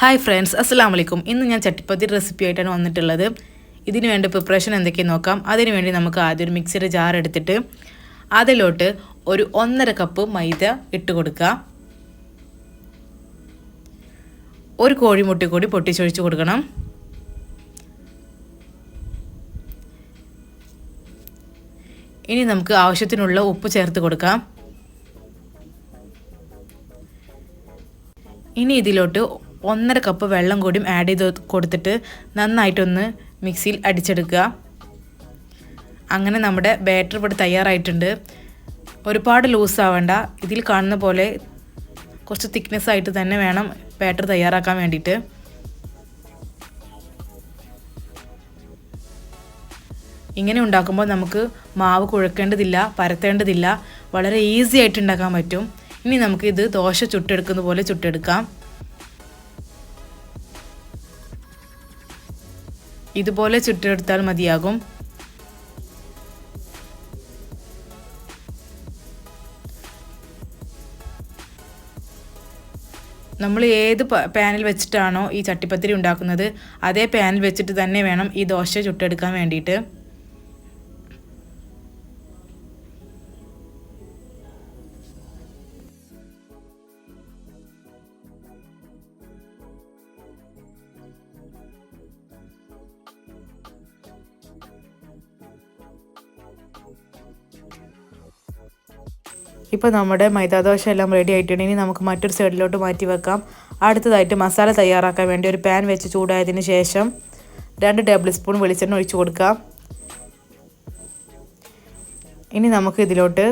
Hi friends അസ്സാം വലൈക്കും ഇന്ന് ഞാൻ ചട്ടിപ്പത്തി റെസിപ്പി ആയിട്ടാണ് വന്നിട്ടുള്ളത്. ഇതിന് വേണ്ട പ്രിപ്പറേഷൻ എന്തൊക്കെയെന്ന് നോക്കാം. അതിനുവേണ്ടി നമുക്ക് ആദ്യം ഒരു മിക്സിയുടെ ജാർ എടുത്തിട്ട് അതിലോട്ട് ഒരു ഒന്നര കപ്പ് മൈദ ഇട്ട് കൊടുക്കുക. ഒരു കോഴിമുട്ടി കൂടി പൊട്ടിച്ചൊഴിച്ച് കൊടുക്കണം. ഇനി നമുക്ക് ആവശ്യത്തിനുള്ള ഉപ്പ് ചേർത്ത് കൊടുക്കാം. ഇനി ഇതിലോട്ട് ഒന്നര കപ്പ് വെള്ളം കൂടിയും ആഡ് ചെയ്ത് കൊടുത്തിട്ട് നന്നായിട്ടൊന്ന് മിക്സിയിൽ അടിച്ചെടുക്കുക. അങ്ങനെ നമ്മുടെ ബാറ്റർ ഇവിടെ തയ്യാറായിട്ടുണ്ട്. ഒരുപാട് ലൂസ് ആവേണ്ട. ഇതിൽ കാണുന്ന പോലെ കുറച്ച് തിക്നെസ് ആയിട്ട് തന്നെ വേണം ബാറ്റർ തയ്യാറാക്കാൻ വേണ്ടിയിട്ട്. ഇങ്ങനെ ഉണ്ടാക്കുമ്പോൾ നമുക്ക് മാവ് കുഴക്കേണ്ടതില്ല പരത്തേണ്ടതില്ല. വളരെ ഈസി ആയിട്ട് ഉണ്ടാക്കാൻ പറ്റും. ഇനി നമുക്ക് ഇത് ദോശ ചുട്ടെടുക്കുന്ന പോലെ ചുട്ടെടുക്കാം. ഇതുപോലെ ചുട്ടെടുത്താൽ മതിയാകും. നമ്മൾ ഏത് പാനിൽ വെച്ചിട്ടാണോ ഈ ചട്ടിപ്പത്തിരി ഉണ്ടാക്കുന്നത് അതേ പാനിൽ വെച്ചിട്ട് തന്നെ വേണം ഈ ദോശ ചുട്ടെടുക്കാൻ വേണ്ടിയിട്ട്. ഇപ്പോൾ നമ്മുടെ മൈദാദോശ എല്ലാം റെഡി ആയിട്ടുണ്ട്. ഇനി നമുക്ക് മറ്റൊരു സൈഡിലോട്ട് മാറ്റി വെക്കാം. അടുത്തതായിട്ട് മസാല തയ്യാറാക്കാൻ വേണ്ടി ഒരു പാൻ വെച്ച് ചൂടായതിന് ശേഷം രണ്ട് ടേബിൾ സ്പൂൺ വെളിച്ചെണ്ണ ഒഴിച്ചു കൊടുക്കാം ഇനി നമുക്ക് ഇതിലോട്ട്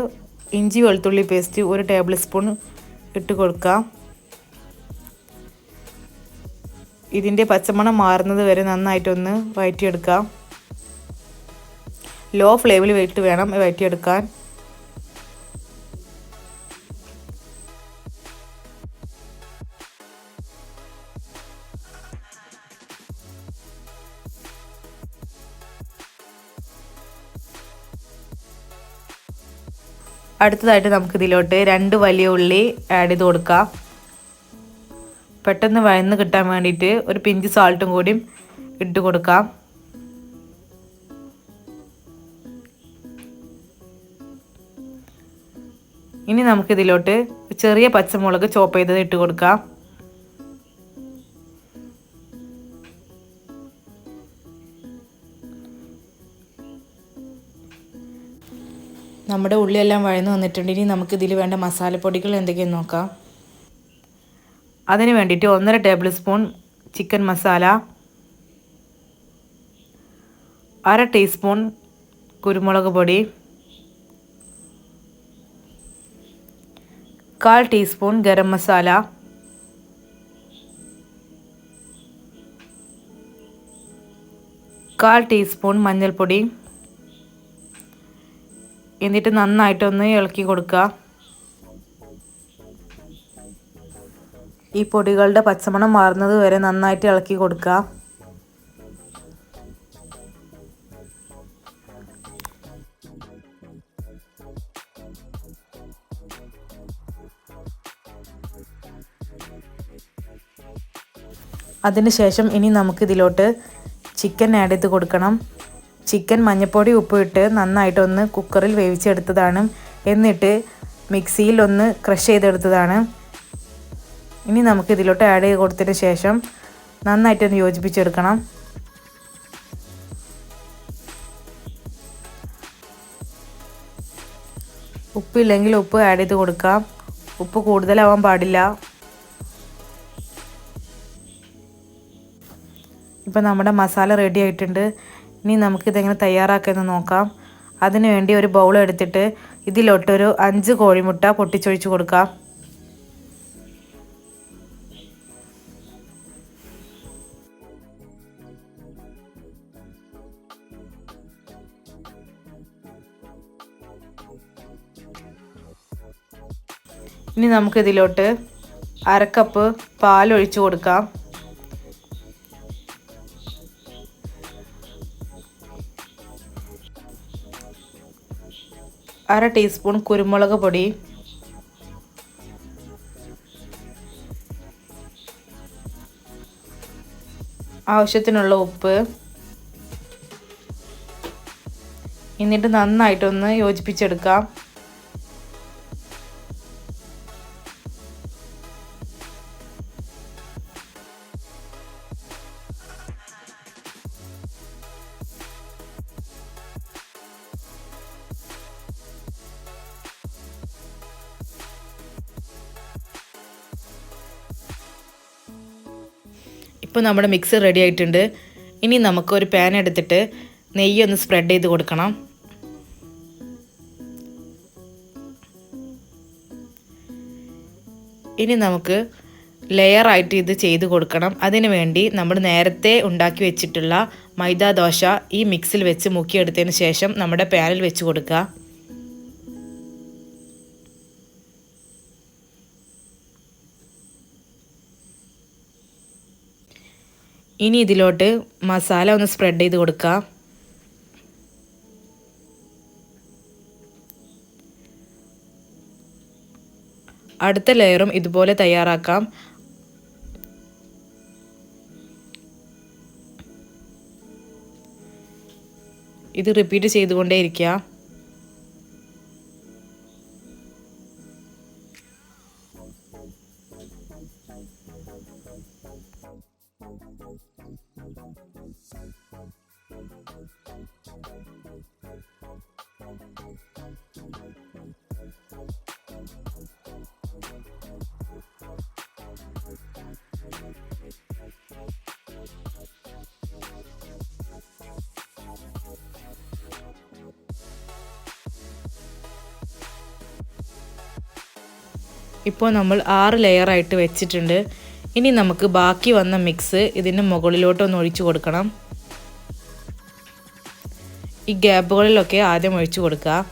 ഇഞ്ചി വെളുത്തുള്ളി പേസ്റ്റ് ഒരു ടേബിൾ സ്പൂൺ ഇട്ട് കൊടുക്കാം. ഇതിന്റെ പച്ചമണം മാറുന്നത് വരെ നന്നായിട്ടൊന്ന് വഴറ്റിയെടുക്കാം ലോ ഫ്ലെയിമിൽ വെയിട്ട് വേണം വഴറ്റിയെടുക്കാൻ അടുത്തതായിട്ട് നമുക്ക് ഇതിലോട്ട് രണ്ട് വലിയ ഉള്ളി ആഡ് ചെയ്ത് കൊടുക്കാം. പെട്ടെന്ന് വയന്ന് കിട്ടാൻ വേണ്ടിയിട്ട് ഒരു പിഞ്ച് സാൾട്ടും കൂടി ഇട്ട് കൊടുക്കാം. ഇനി നമുക്കിതിലോട്ട് ചെറിയ പച്ചമുളക് ചോപ്പ് ചെയ്തത് ഇട്ട് കൊടുക്കാം. നമ്മുടെ ഉള്ളിയെല്ലാം വഴന്നു വന്നിട്ടുണ്ട്. ഇനി നമുക്ക് ഇതിൽ വേണ്ട മസാലപ്പൊടികൾ എന്തൊക്കെയെന്ന് നോക്കാം. അതിന് വേണ്ടിയിട്ട് ഒന്നര ടേബിൾ സ്പൂൺ ചിക്കൻ മസാല അര ടീസ്പൂൺ കുരുമുളക് പൊടി കാൽ ടീസ്പൂൺ ഗരം മസാല കാൽ ടീസ്പൂൺ മഞ്ഞൾപ്പൊടി എന്നിട്ട് നന്നായിട്ടൊന്ന് ഇളക്കി കൊടുക്കുക. ഈ പൊടികളുടെ പച്ചമണം മാറുന്നത് വരെ നന്നായിട്ട് ഇളക്കി കൊടുക്കുക. അതിനുശേഷം ഇനി നമുക്കിതിലോട്ട് ചിക്കൻ ആഡ് ചെയ്ത് കൊടുക്കണം. ചിക്കൻ മഞ്ഞൾപ്പൊടി ഉപ്പിട്ട് നന്നായിട്ടൊന്ന് കുക്കറിൽ വേവിച്ചെടുത്തതാണ്. എന്നിട്ട് മിക്സിയിൽ ഒന്ന് ക്രഷ് ചെയ്തെടുത്തതാണ്. ഇനി നമുക്ക് ഇതിലോട്ട് ആഡ് ചെയ്ത് കൊടുത്തതിന് ശേഷം നന്നായിട്ടൊന്ന് യോജിപ്പിച്ചെടുക്കണം. ഉപ്പില്ലെങ്കിൽ ഉപ്പ് ആഡ് ചെയ്ത് കൊടുക്കാം. ഉപ്പ് കൂടുതലാവാൻ പാടില്ല. ഇപ്പം നമ്മുടെ മസാല റെഡി ആയിട്ടുണ്ട്. ഇനി നമുക്കിതെങ്ങനെ തയ്യാറാക്കാമെന്ന് നോക്കാം. അതിനുവേണ്ടി ഒരു ബൗൾ എടുത്തിട്ട് ഇതിലോട്ടൊരു അഞ്ച് കോഴിമുട്ട പൊട്ടിച്ചൊഴിച്ച് കൊടുക്കാം. ഇനി നമുക്കിതിലോട്ട് അരക്കപ്പ് പാൽ ഒഴിച്ച് കൊടുക്കാം. അര ടീസ്പൂൺ കുരുമുളക് പൊടി. ആവശ്യത്തിനുള്ള ഉപ്പ്. എന്നിട്ട് നന്നായിട്ടൊന്ന് യോജിപ്പിച്ചെടുക്കാം. ഇപ്പോൾ നമ്മുടെ മിക്സ് റെഡി ആയിട്ടുണ്ട്. ഇനി നമുക്ക് ഒരു പാൻ എടുത്തിട്ട് നെയ്യ് ഒന്ന് സ്പ്രെഡ് ചെയ്ത് കൊടുക്കണം. ഇനി നമുക്ക് ലെയർ ആയിട്ട് ഇത് ചെയ്ത് കൊടുക്കണം. അതിന് വേണ്ടി നമ്മൾ നേരത്തെ ഉണ്ടാക്കി വെച്ചിട്ടുള്ള മൈദ ദോശ ഈ മിക്സിൽ വെച്ച് മുക്കിയെടുത്തതിന് ശേഷം നമ്മുടെ പാനിൽ വെച്ച് കൊടുക്കുക. ഇനി ഇതിലോട്ട് മസാല ഒന്ന് സ്പ്രെഡ് ചെയ്ത് കൊടുക്കുക അടുത്ത ലെയറും ഇതുപോലെ തയ്യാറാക്കാം. ഇത് റിപ്പീറ്റ് ചെയ്തുകൊണ്ടേ ഇപ്പോൾ നമ്മൾ ആറ് ലെയറായിട്ട് വെച്ചിട്ടുണ്ട്. ഇനി നമുക്ക് ബാക്കി വന്ന മിക്സ് ഇതിന്റെ മുകളിലോട്ടൊന്ന് ഒഴിച്ചു കൊടുക്കണം. ഈ ഗ്യാപ്പുകളിലൊക്കെ ആദ്യം ഒഴിച്ചു കൊടുക്കുക.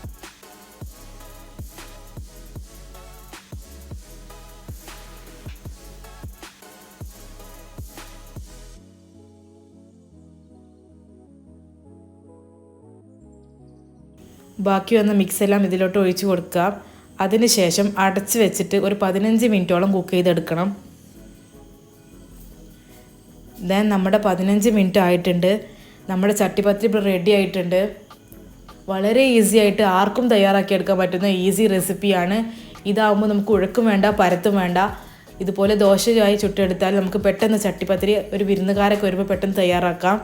ബാക്കി വന്ന മിക്സ് എല്ലാം ഇതിലോട്ട് ഒഴിച്ചു കൊടുക്കുക. അതിനുശേഷം അടച്ച് വെച്ചിട്ട് ഒരു പതിനഞ്ച് മിനിറ്റോളം കുക്ക് ചെയ്തെടുക്കണം. ദെൻ നമ്മുടെ പതിനഞ്ച് മിനിറ്റ് ആയിട്ടുണ്ട്. നമ്മുടെ ചട്ടിപ്പത്തിരി ഇപ്പോൾ റെഡി ആയിട്ടുണ്ട്. വളരെ ഈസി ആയിട്ട് ആർക്കും തയ്യാറാക്കി എടുക്കാൻ പറ്റുന്ന ഈസി റെസിപ്പിയാണ് ഇതാവുമ്പോൾ നമുക്ക് ഉഴക്കും വേണ്ട പരത്തും വേണ്ട. ഇതുപോലെ ദോശയായി ചുട്ടെടുത്താൽ നമുക്ക് പെട്ടെന്ന് ചട്ടിപ്പത്തിരി ഒരു വിരുന്നുകാരൊക്കെ വരുമ്പോൾ പെട്ടെന്ന് തയ്യാറാക്കാം.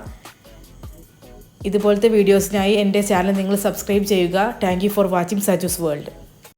ഇതുപോലത്തെ വീഡിയോസിനായി എന്റെ ചാനൽ നിങ്ങൾ സബ്സ്ക്രൈബ് ചെയ്യുക. Thank for watching Sajus world